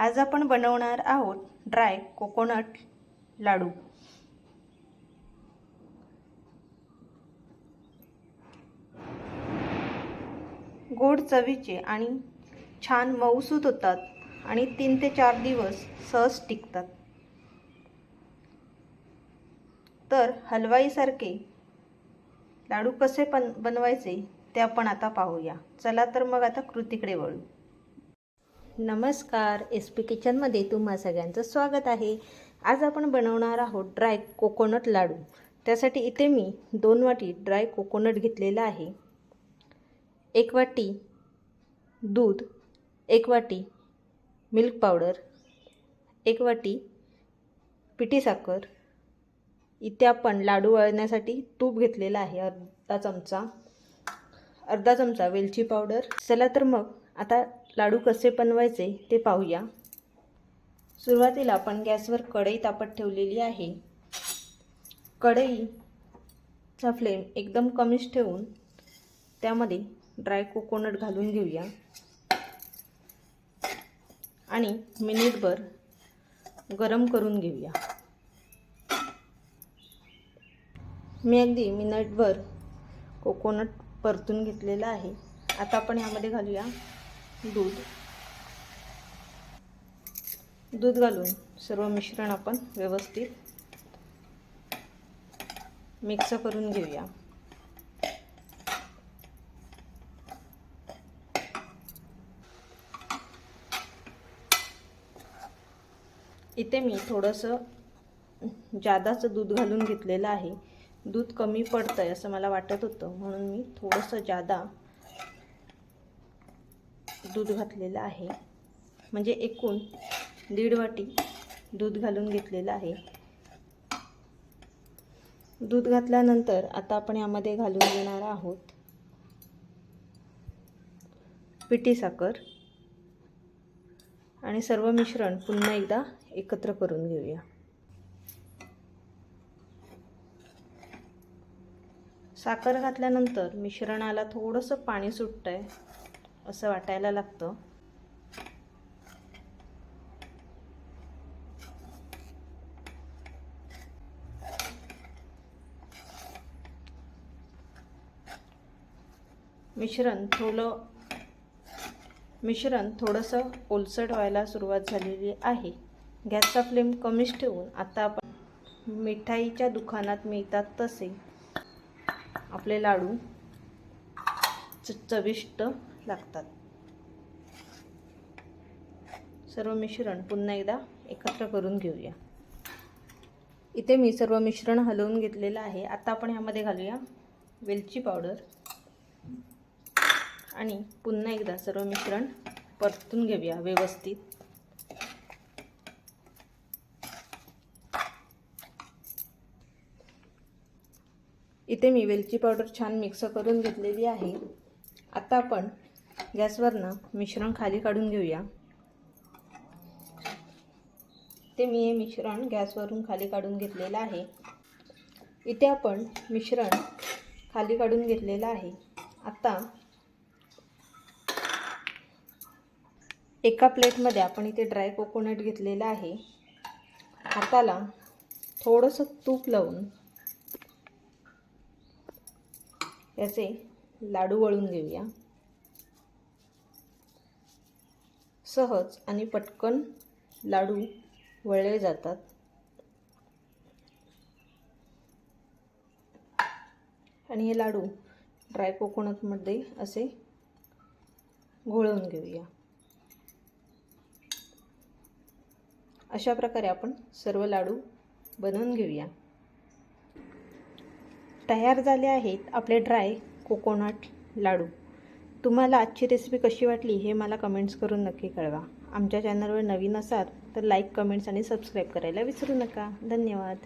आज आपण बनवणार आहोत ड्राय कोकोनट लाडू. गोड चवीचे आणि छान मऊसूत होतात आणि तीन ते चार दिवस सहज टिकतात. तर हलवाईसारखे लाडू कसे पण बनवायचे ते आपण आता पाहूया. चला तर मग आता कृतीकडे वळू. नमस्कार एस पी किचनमध्ये तुम्हा सगळ्यांचं स्वागत आहे. आज आपण बनवणार आहोत ड्राय कोकोनट लाडू. त्यासाठी इथे मी दोन वाटी ड्राय कोकोनट घेतलेला आहे. एक वाटी दूध एक वाटी मिल्क पावडर एक वाटी पिठी साखर. इथे आपण लाडू वळण्यासाठी तूप घेतलेलं आहे अर्धा चमचा. अर्धा चमचा वेलची पावडर. चला तर मग आता लाडू कसे बनवायचे ते पाहूया. सुरुवातीला आपण गॅसवर कढई तापत ठेवलेली आहे. कढईचा फ्लेम एकदम कमीच ठेवून त्यामध्ये ड्राय कोकोनट घालून घेऊया. आणि मिनिटभर गरम करून घेऊया. मी अगदी मिनिटभर कोकोनट परतून घेतलेलं आहे. आता आपण यामध्ये घालूया दूध. दूध घालून सर्व मिश्रण आपण व्यवस्थित मिक्स करून घेऊया. इथे मी थोडंसं जादाचं दूध घालून घेतलेलं आहे. दूध कमी पडतं आहे असं मला वाटत होतं म्हणून मी थोडंसं जादा दूध घातलेलं आहे. म्हणजे एकूण दीड वाटी दूध घालून घेतलेलं आहे. दूध घातल्यानंतर आता आपण यामध्ये घालून घेणार आहोत पिठी साखर आणि सर्व मिश्रण पुन्हा एकदा एकत्र करून घेऊया. साखर घातल्यानंतर मिश्रणाला थोडंसं पाणी सुटतं आहे असं वाटायला लागतं. मिश्रण थोडं मिश्रण थोडंसं ओलसड व्हायला सुरुवात झालेली आहे. गॅसचा फ्लेम कमीच ठेवून आता आपण मिठाईच्या दुकानात मिळतात तसे. आपले लाडू च चविष्ट लागतात. सर्व मिश्रण पुन्हा एकदा एकत्र करून घेऊया. इथे मी सर्व मिश्रण हलवून घेतलेलं आहे. आता आपण ह्यामध्ये घालूया वेलची पावडर. आणि पुन्हा एकदा सर्व मिश्रण परतून घेऊया व्यवस्थित. इथे मी वेलची पावडर छान मिक्स करून घेतलेली आहे. आता आपण गॅसवरनं मिश्रण खाली काढून घेऊया. ते मी हे मिश्रण गॅसवरून खाली काढून घेतलेलं आहे. इथे आपण मिश्रण खाली काढून घेतलेलं आहे. आता एका प्लेटमध्ये आपण इथे ड्राय कोकोनट घेतलेलं आहे. हाताला थोडंसं तूप लावून याचे लाडू वळून घेऊया. सहज आणि पटकन लाडू वळले जातात. आणि हे लाडू ड्राय कोकोनटमध्ये असे घोळवून घेऊया. अशा प्रकारे आपण सर्व लाडू बनवून घेऊया. तयार झाले आहेत आपले ड्राय कोकोनट लाडू. तुम्हाला आजची रेसिपी कशी वाटली हे मला कमेंट्स करून नक्की कळवा. आमच्या चॅनलवर नवीन असाल तर लाईक कमेंट्स आणि सबस्क्राईब करायला विसरू नका. धन्यवाद.